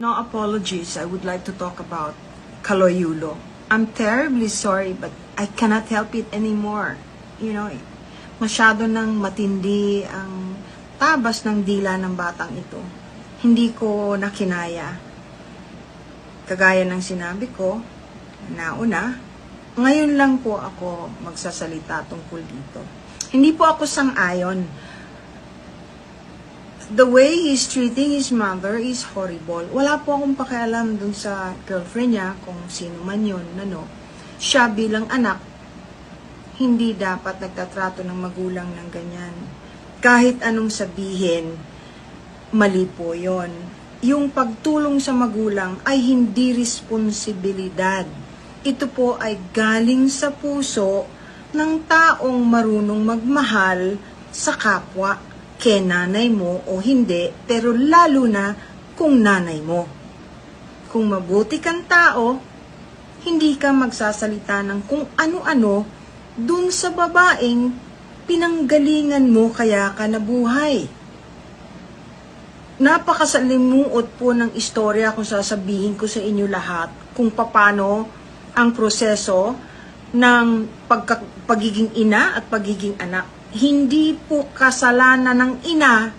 No apologies. I would like to talk about Kaloyulo. I'm terribly sorry, but I cannot help it anymore. You know, masyado nang matindi ang tabas ng dila ng batang ito. Hindi ko nakinaya. Kagaya ng sinabi ko, nauna, ngayon lang po ako magsasalita tungkol dito. Hindi po ako sang-ayon the way he's treating his mother is horrible. Wala po akong pakialam dun sa girlfriend niya, kung sino man yun, ano. Siya bilang anak, hindi dapat nagtatrato ng magulang ng ganyan. Kahit anong sabihin, mali po yon. Yung pagtulong sa magulang ay hindi responsibilidad. Ito po ay galing sa puso ng taong marunong magmahal sa kapwa kay nanay mo o hindi, pero lalo na kung nanay mo. Kung mabuti kang tao, hindi ka magsasalita ng kung ano-ano dun sa babaeng pinanggalingan mo kaya ka nabuhay. Napakasalimuot po ng istorya kung sasabihin ko sa inyo lahat kung paano ang proseso ng pagka, pagiging ina at pagiging anak hindi po kasalanan ng ina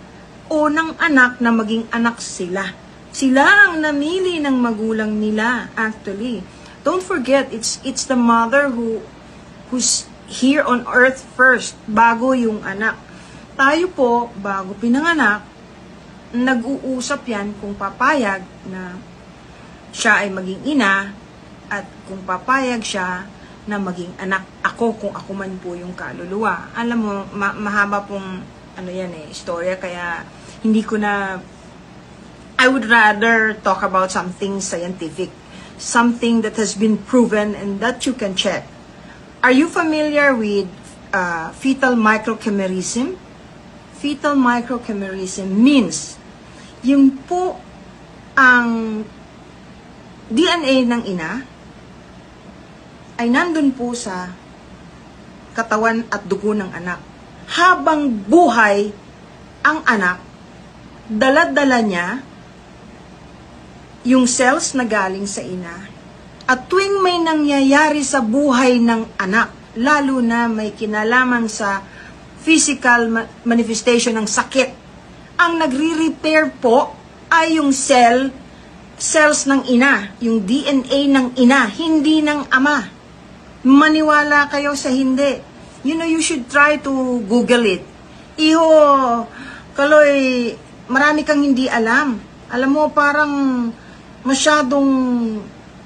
o ng anak na maging anak sila. Sila ang namili ng magulang nila actually. Don't forget it's it's the mother who who's here on earth first bago yung anak. Tayo po bago pinanganak nag-uusap yan kung papayag na siya ay maging ina at kung papayag siya na maging anak ako kung ako man po yung kaluluwa. Alam mo, ma- mahaba pong ano yan eh, istorya kaya hindi ko na I would rather talk about something scientific, something that has been proven and that you can check. Are you familiar with uh, fetal microchimerism? Fetal microchimerism means yung po ang DNA ng ina ay nandun po sa katawan at dugo ng anak. Habang buhay ang anak, dala-dala niya yung cells na galing sa ina. At tuwing may nangyayari sa buhay ng anak, lalo na may kinalaman sa physical ma- manifestation ng sakit, ang nagre-repair po ay yung cell cells ng ina, yung DNA ng ina, hindi ng ama. Maniwala kayo sa hindi. You know, you should try to Google it. Iho, Kaloy, marami kang hindi alam. Alam mo, parang masyadong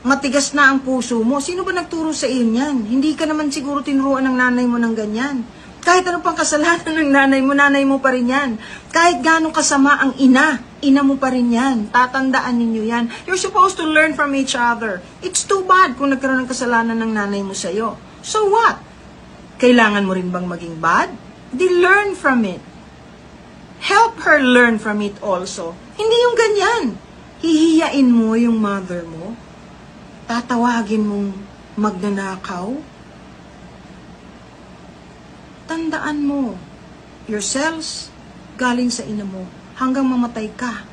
matigas na ang puso mo. Sino ba nagturo sa iyo niyan? Hindi ka naman siguro tinuruan ng nanay mo ng ganyan. Kahit ano pang kasalanan ng nanay mo, nanay mo pa rin yan. Kahit gano'ng kasama ang ina, ina mo pa rin yan. Tatandaan ninyo yan. You're supposed to learn from each other. It's too bad kung nagkaroon ng kasalanan ng nanay mo sa'yo. So what? Kailangan mo rin bang maging bad? Di learn from it. Help her learn from it also. Hindi yung ganyan. Hihiyain mo yung mother mo. Tatawagin mong magnanakaw. Tandaan mo, your cells galing sa ina mo hanggang mamatay ka.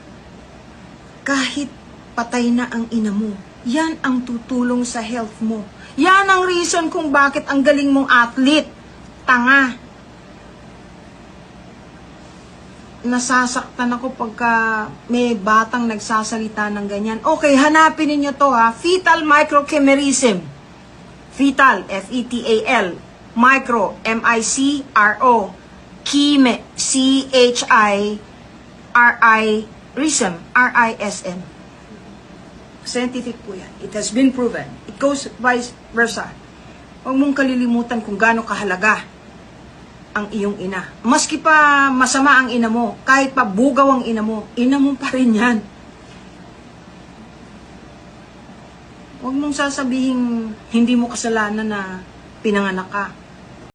Kahit patay na ang ina mo, yan ang tutulong sa health mo. Yan ang reason kung bakit ang galing mong athlete. Tanga. Nasasaktan ako pagka may batang nagsasalita ng ganyan. Okay, hanapin ninyo to ha. Fetal microchimerism. Fetal, F-E-T-A-L. Micro, M-I-C-R-O. Chime, C-H-I-R-I, rism, R-I-S-M. Scientific po yan. It has been proven. It goes vice versa. Huwag mong kalilimutan kung gaano kahalaga ang iyong ina. Maski pa masama ang ina mo, kahit pa bugaw ang ina mo, ina mo pa rin yan. Huwag mong sasabihin hindi mo kasalanan na pinanganak ka.